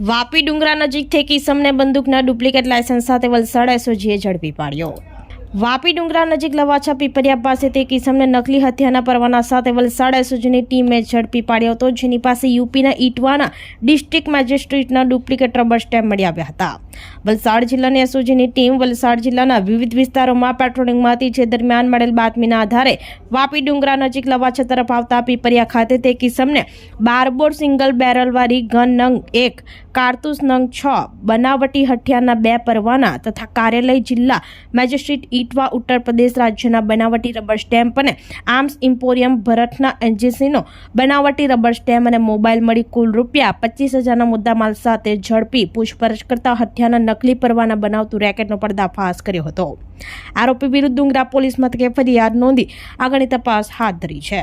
વાપી ડુંગરા નજીકથી કિસમને બંદૂકના duplicate licence સાથે વલસાડ એસઓજીએ ઝડપી પાડ્યો. વાપી ડુંગરા નજીક લવાછા પીપરિયા પાસે તે કિસમને નકલી હત્યાના પરવાના સાથે વલસાડ એસઓજીની ટીમે ઝડપી પાડ્યો હતો, જેની પાસે યુપીના ઈટવાના ડિસ્ટ્રિક્ટ મેજિસ્ટ્રેટના ડુપ્લિકેટ રબર સ્ટેમ્પ મળી આવ્યા હતા. વલસાડ જિલ્લાની એસઓજીની ટીમ વલસાડ જિલ્લાના વિવિધ વિસ્તારોમાં પેટ્રોલિંગમાંથી જે દરમિયાન મળેલ બાતમીના આધારે વાપી ડુંગરા નજીક લવાછા તરફ આવતા પીપરિયા ખાતે તે કિસમને બારબોર સિંગલ બેરલવાળી ગન નંગ એક, કારતૂસ નંગ છ, બનાવટી હઠિયારના બે પરવાના તથા કાર્યાલય જિલ્લા મેજિસ્ટ્રેટ ઈટવા ઉત્તર પ્રદેશ રાજ્યના બનાવટી રબર સ્ટેમ્પ અને આર્મ્સ ઇમ્પોરિયમ ભરતના એજન્સીનો બનાવટી રબર સ્ટેમ્પ અને મોબાઈલ મળી કુલ રૂપિયા પચીસ હજારના મુદ્દામાલ સાથે ઝડપી પૂછપરછ કરતા હથિયારના નકલી પરવાના બનાવતું રેકેટનો પર્દાફાશ કર્યો હતો. આરોપી વિરુદ્ધ ડુંગરા પોલીસ મથકે ફરિયાદ નોંધી આગળની તપાસ હાથ ધરી છે.